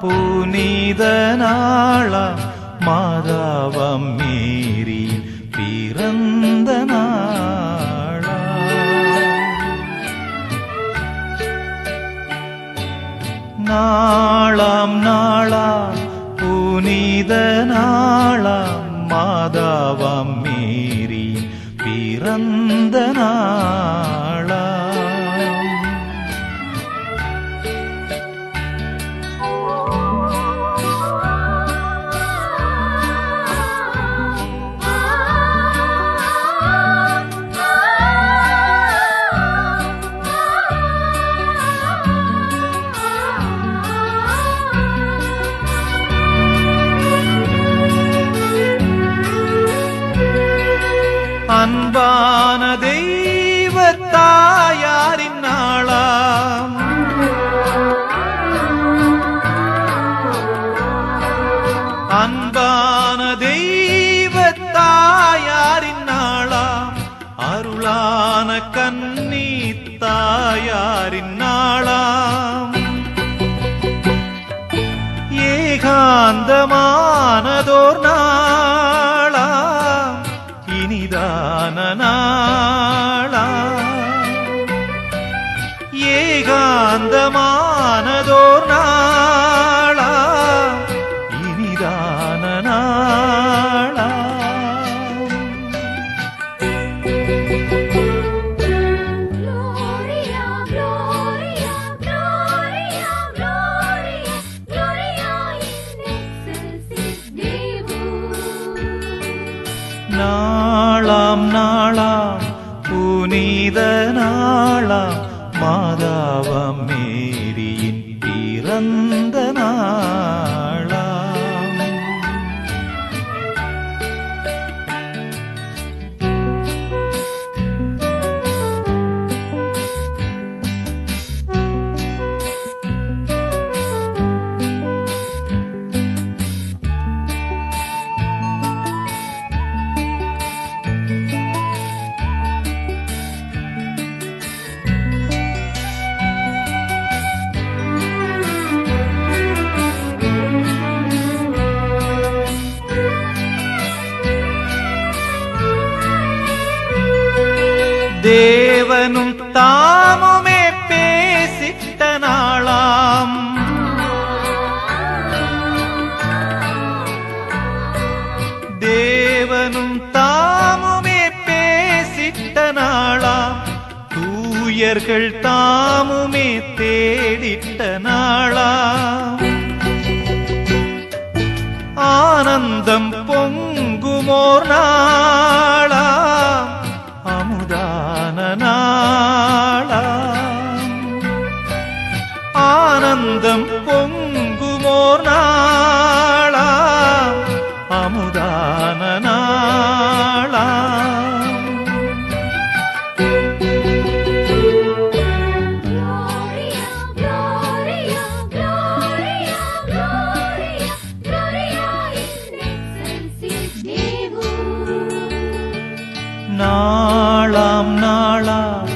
புனித நாளாம் மாதாவம் மீறி பிறந்த நாளா நாளாம் நாளா புனித நாளாம் மாதாவம் மீறி பிறந்த நாள் தேவனும் தாமுமே பேசிட்ட நாளாம். தூயர்கள் தாமுமே தேடிட்ட நாளாம். ஆனந்தம் பொங்குமோர் நாளா அமுதான நாளா ஆனந்தம் பொங்குமோர் நாளா அமுதான நாளாம் நாளாம்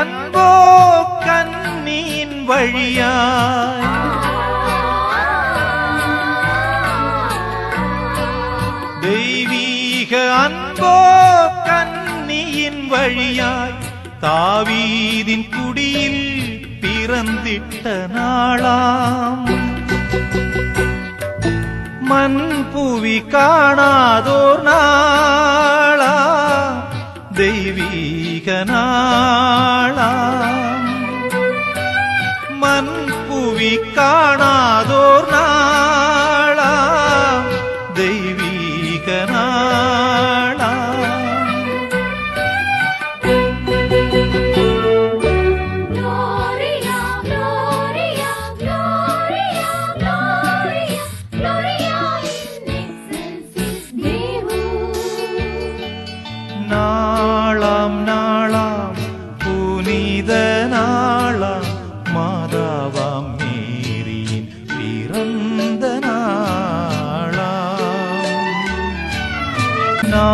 அன்போ கண்ணின் வழியாய். தெய்வீக அன்போ கண்ணியின் வழியாய். தாவீதின் குடியில் பிறந்திட்ட நாளாம். மண் புவி காணாதோர் நாளா தெய்வீக நாளாம் மண் புவி காணாதோர் நாளா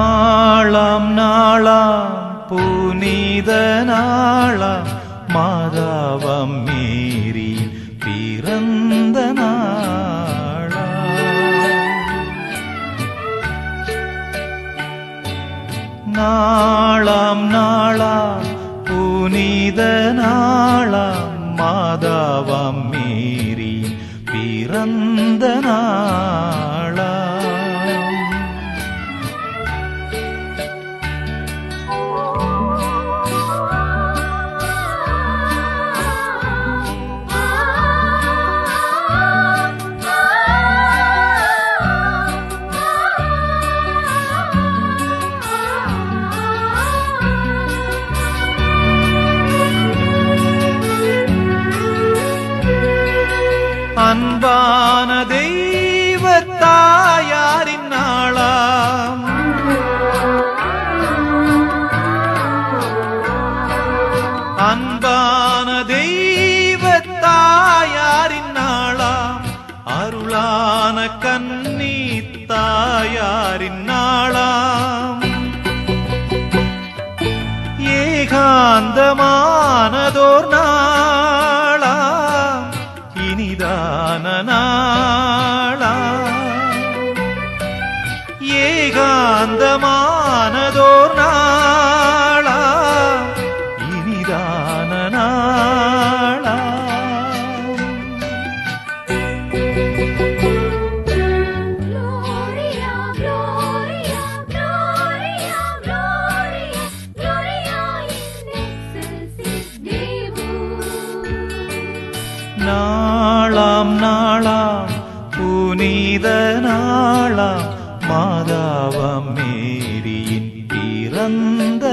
நாளாம் நாளாம் புனித நாளாம் மாதாவம் மீறி பிறந்த நாளாம். நாளாம் நாளாம் புனித நாளாம் மாதாவம் மீறி பிறந்த நாள் அன்பான பிறந்த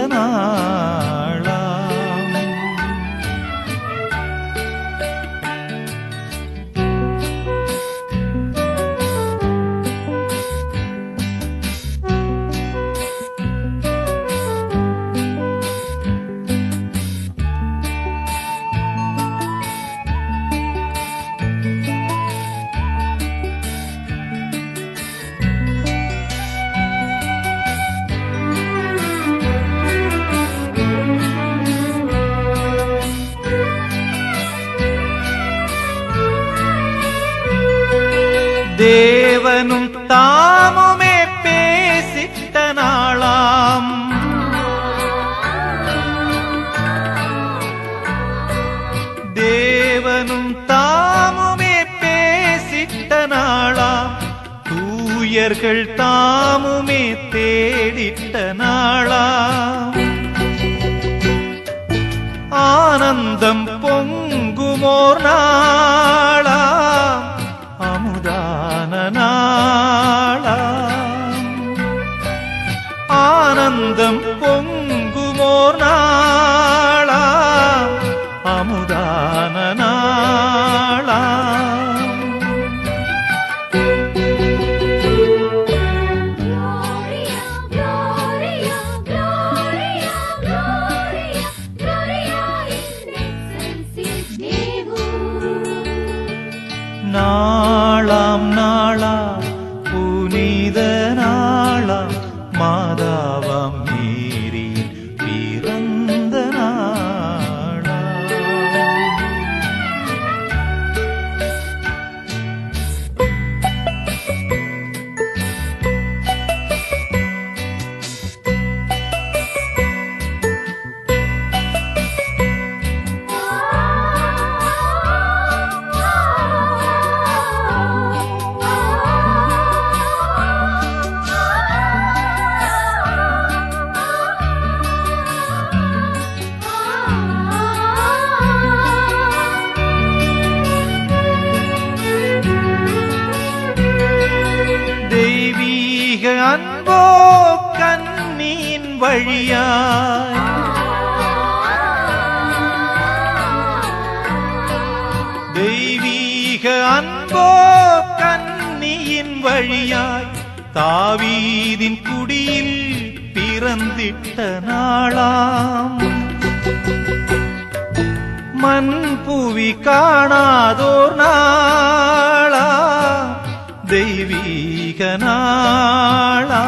தேவனும் தாமுமே பேசிட்ட நாளாம். தூயர்கள் தாமுமே தேடிட்ட நாளாம். ஆனந்தம் பொங்குமோர் நாளா நாளாம் நாளாம் அன்போ கண்ணின் வழியாய். தெய்வீக அன்போ கண்ணியின் வழியாய். தாவீதின் குடியில் பிறந்திட்ட நாளாம். மண் புவி காணாதோர் நாளாம். தெய்வீக நாளா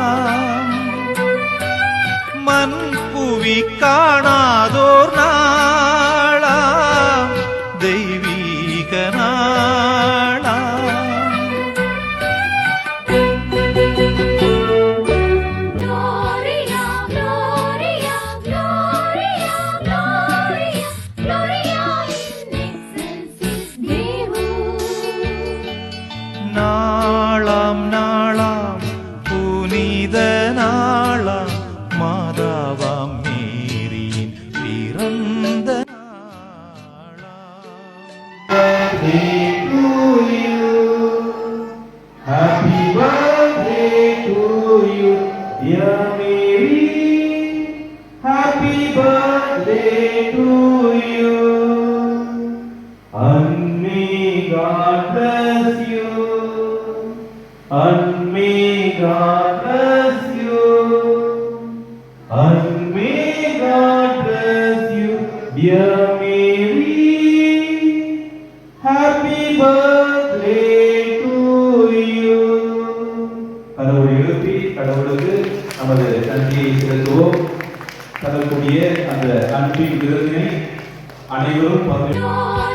birthday to you. Happy birthday to you. Happy birthday to you. And may God bless you. And may God bless you. And may God bless you, dear தரக்கூடிய அன்பின் விருதினை அனைவரும் பங்கு